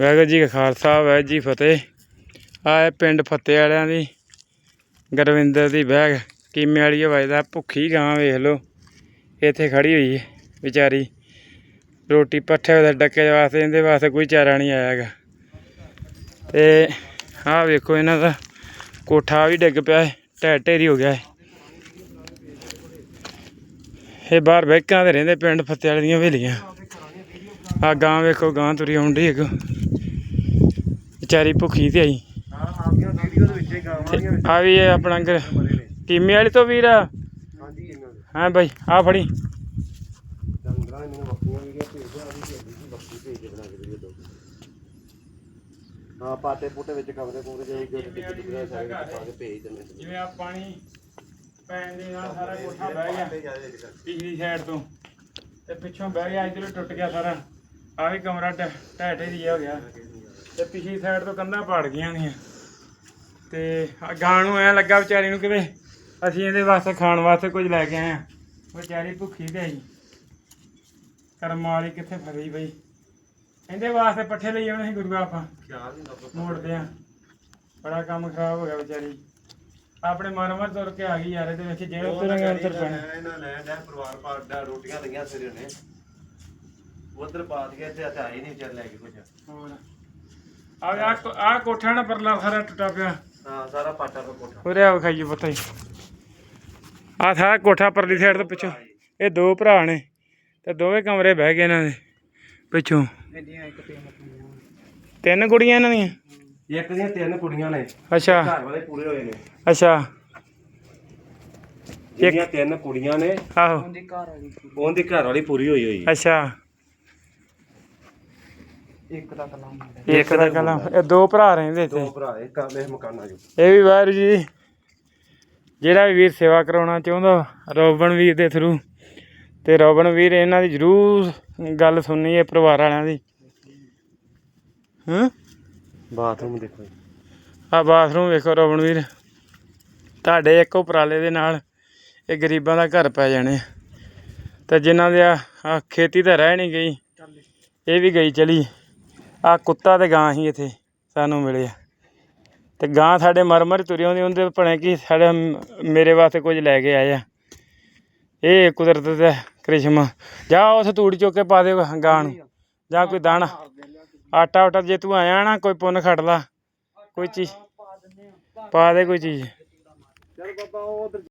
ਵਾਹਿਗੁਰੂ ਜੀ ਕਾ ਖਾਲਸਾ, ਵਾਹਿਗੁਰੂ ਜੀ ਫਤਿਹ। ਆ ਪਿੰਡ ਫੱਤੇ ਵਾਲਿਆਂ ਦੀ, ਗੁਰਵਿੰਦਰ ਦੀ ਬੈਗ ਕੀਮੇ ਵਾਲੀ ਵਜਦਾ ਭੁੱਖੀ ਗਾਂ ਵੇਖ ਲਓ। ਇੱਥੇ ਖੜੀ ਹੋਈ ਹੈ ਵਿਚਾਰੀ। ਰੋਟੀ ਪੱਠੇ ਦੇ ਡੱਕੇ ਵਾਸਤੇ, ਇਹਦੇ ਵਾਸਤੇ ਕੋਈ ਚਾਰਾ ਨਹੀਂ ਆਇਆ ਹੈਗਾ। ਤੇ ਆਹ ਵੇਖੋ ਇਹਨਾਂ ਦਾ ਕੋਠਾ ਵੀ ਡਿੱਗ ਪਿਆ ਹੈ ਢਹਿ ਢੇਰੀ ਹੋ ਗਿਆ ਹੈ ਇਹ ਬਾਹਰ ਬੈਕਾਂ ਦੇ ਰਹਿੰਦੇ ਪਿੰਡ ਫੱਤੇ ਵਾਲੇ ਦੀਆਂ ਹਵੇਲੀਆਂ। ਆ ਗਾਂ ਵੇਖੋ ਗਾਂ ਤੁਰੀ ਆਉਂਦੀ ਇੱਕ ਵਿਚਾਰੀ ਭੁੱਖੀ ਤੇ ਆਈ। ਹਾਂ ਆਪਣੀਆਂ ਵੀਡੀਓ ਦੇ ਵਿੱਚ ਗਾਵਾਂ ਆ ਵੀ ਇਹ ਆਪਣਾ ਘਰ ਕੀਮੇ ਵਾਲੀ ਤੋਂ ਵੀਰ ਦੇ ਹਾਂ ਬਾਈ ਆ ਫੜੀ। ਦੋ ਹਾਂ ਪਾਤੇ ਪੁੱਟੇ ਵਿੱਚ ਕਮਰੇ ਪੂਰੇ ਜਿਹੜੇ ਜੋ ਟਿੱਕ ਟਿੱਕ ਰਿਹਾ ਸਾਰੇ ਵਿੱਚ ਪਾ ਕੇ ਭੇਜ ਦਿੰਦੇ ਸੀ ਜਿਵੇਂ ਆ ਪਾਣੀ ਪੈਣ ਦੇ ਨਾਲ ਸਾਰਾ ਕੋਠਾ ਬਹਿ ਗਿਆ ਪਿਛਲੀ ਸਾਈਡ ਤੋਂ। ਤੇ ਪਿੱਛੋਂ ਬਹਿ ਗਿਆ ਇਧਰੋਂ ਟੁੱਟ ਗਿਆ ਸਾਰਾ। ਆ ਵੀ ਕਮਰਾ ਢਹਿ ਢਹਿ ਢੇਰੀ ਹੋ ਗਿਆ। ਤੇ ਪਿਛਲੀ ਸਾਈਡ ਤੋਂ ਕੰਧਾਂ ਪਾੜ ਗਈਆਂ ਨੀਆਂ ਤੇ ਆ ਗਾਂ ਨੂੰ ਐ ਲੱਗਾ ਵਿਚਾਰੀ ਨੂੰ ਕਿਤੇ ਅਸੀਂ ਇਹਦੇ ਵਾਸਤੇ ਖਾਣ ਵਾਸਤੇ ਕੁਝ ਲੈ ਕੇ ਆਏ ਆ। ਵਿਚਾਰੀ ਭੁੱਖੀ ਤੇ ਆਈ। ਕਰਮ ਵਾਲੀ ਕਿੱਥੇ ਫਸੀ ਬਈ? ਇਹਦੇ ਵਾਸਤੇ ਪੱਠੇ ਲਈ ਆਉਣੇ ਸੀ ਗੁਰੂ ਆਪਾਂ। ਮੋੜਦੇ ਆ। ਬੜਾ ਕੰਮ ਖਰਾਬ ਹੋ ਗਿਆ ਵਿਚਾਰੀ। ਆਪਣੇ ਮਨ ਮਰ ਤੁਰ ਕੇ ਆ ਗਈ ਯਾਰ ਇਹਦੇ ਵਿੱਚ ਜਿਹੜਾ ਤੁਰਾਂਗੇ ਅੰਦਰ ਪੈਣਾ। ਇਹਨਾਂ ਲੈ ਲੈ ਪਰਿਵਾਰ ਪਾੜਾ ਰੋਟੀਆਂ ਲਈਆਂ ਸਵੇਰੇ ਨੇ। ਉਧਰ ਪਾਤ ਗਿਆ ਤੇ ਆਈ ਨਹੀਂ ਚੱਲ ਲੈ ਕੇ ਕੁਝ। ਹੋਰ। ਆ ਆ ਆ ਕੋਠਾ ਨਾ ਪਰਲਾ ਸਾਰਾ ਟੁੱਟਾ ਪਿਆ। ਹਾਂ ਸਾਰਾ ਪਾਟਾ ਦਾ ਕੋਠਾ। ਉਰੇ ਆ ਵਿਖਾਈਏ ਪਤਾ ਹੀ। ਆ ਸਾਰਾ ਕੋਠਾ ਪਰਲੀ ਸਾਈਡ ਤੋਂ ਪਿੱਛੋਂ। ਇਹ ਦੋ ਭਰਾ ਨੇ ਤੇ ਦੋਵੇਂ ਕਮਰੇ ਬਹਿ ਗਏ ਇਹਨਾਂ ਦੇ ਪਿੱਛੋਂ। ਤਿੰਨ ਕੁੜੀਆਂ ਇਹਨਾਂ ਦੀਆਂ? ਇੱਕ ਦੀਆਂ ਤਿੰਨ ਕੁੜੀਆਂ ਨੇ। ਅੱਛਾ। ਘਰ ਵਾਲੇ ਪੂਰੇ ਹੋਏ ਨੇ। ਅੱਛਾ। ਜਿਹੜੀਆਂ ਤਿੰਨ ਕੁੜੀਆਂ ਨੇ ਆਹੋ। ਉਹਦੀ ਘਰ ਵਾਲੀ ਪੂਰੀ ਹੋਈ ਹੋਈ ਅੱਛਾ। ਇੱਕ ਦਾ ਕਲਾਮ ਇੱਕ ਦਾ ਕਲਮ। ਇਹ ਦੋ ਭਰਾ ਰਹਿੰਦੇ ਇੱਥੇ। ਦੋ ਭਰਾ ਇੱਕ ਆਲੇ ਮਕਾਨਾਂ ਜੋ। ਇਹ ਵੀ ਵਾਹਿਗੁਰੂ ਜੀ ਜਿਹੜਾ ਵੀ ਵੀਰ ਸੇਵਾ ਕਰਾਉਣਾ ਚਾਹੁੰਦਾ ਰੋਬਨ ਵੀਰ ਦੇ ਥਰੂ ਤੇ ਰੋਬਨ ਵੀਰ ਇਹਨਾਂ ਦੀ ਜ਼ਰੂਰ ਗੱਲ ਸੁਣਨੀ ਹੈ ਪਰਿਵਾਰ ਵਾਲਿਆਂ ਦੀ। ਹਾਂ? ਬਾਥਰੂਮ ਦੇਖੋ ਜੀ। ਆ ਬਾਥਰੂਮ ਵੇਖੋ ਰੋਬਨ ਵੀਰ। ਤੁਹਾਡੇ ਇੱਕ ਉਪਰਾਲੇ ਦੇ ਨਾਲ ਇਹ ਗਰੀਬਾਂ ਦਾ ਘਰ ਪੈ ਜਾਣੇ। ਆ। ਤੇ ਜਿਨ੍ਹਾਂ ਦੇ ਆ ਖੇਤੀ ਤਾਂ ਰਹਿ ਨਹੀਂ ਗਈ। ਇਹ ਵੀ ਗਈ ਚਲੀ। ਆ ਕੁੱਤਾ ਤੇ ਗਾਂ ਹੀ ਇੱਥੇ, ਸਾਨੂੰ ਮਿਲੇ ਆ ਤੇ ਗਾਂ ਸਾਡੇ ਮਰ ਮਰ ਤੁਰੀ ਉਹਦੇ ਭਣੇ ਕੀ ਸਾਡੇ ਮੇਰੇ ਵਾਸਤੇ ਕੁਝ ਲੈ ਕੇ ਆਏ ਆ ਇਹ ਕੁਦਰਤ ਦਾ ਕ੍ਰਿਸ਼ਮਾ। ਜਾ ਉਸ ਤੂੜੀ ਚੁੱਕ ਕੇ ਪਾ ਦੇ ਗਾਂ ਨੂੰ। ਜਾਂ ਕੋਈ ਦਾਣਾ। ਆਟਾ ਉਟਾ ਜੇ ਤੂੰ ਆਇਆ ਨਾ, ਕੋਈ ਪੁੰਨ ਖੜ ਲਾ। ਕੋਈ ਚੀਜ਼। ਪਾ ਦੇ ਕੋਈ ਚੀਜ਼।